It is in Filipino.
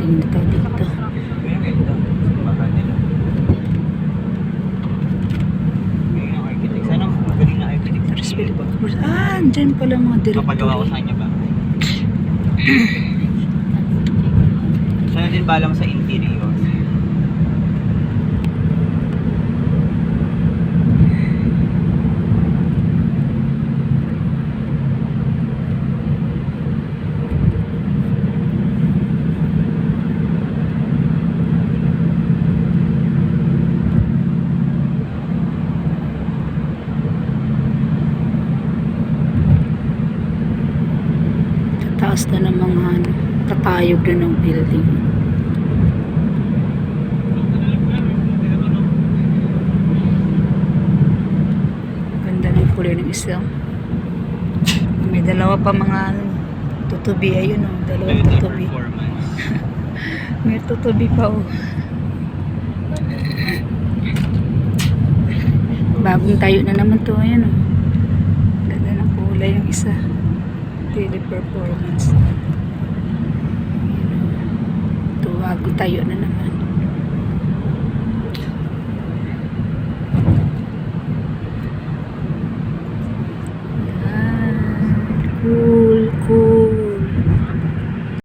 Tingin tayo dito. Ah, andyan pala mga directory. Papagawa ko sa inyo ba? Sana din balang sa interior. Taas na ng mga ano, katayog na ng building. Ganda ng kulay ng isla. May dalawa pa mga ano, tutubi. Ayun o, dalawang Toyota tutubi. May tutubi pa o. Bagong tayo na naman to. Ayan o. Ganda ng kulay yung isa teleperformance tuwago tayo na naman. Ooh.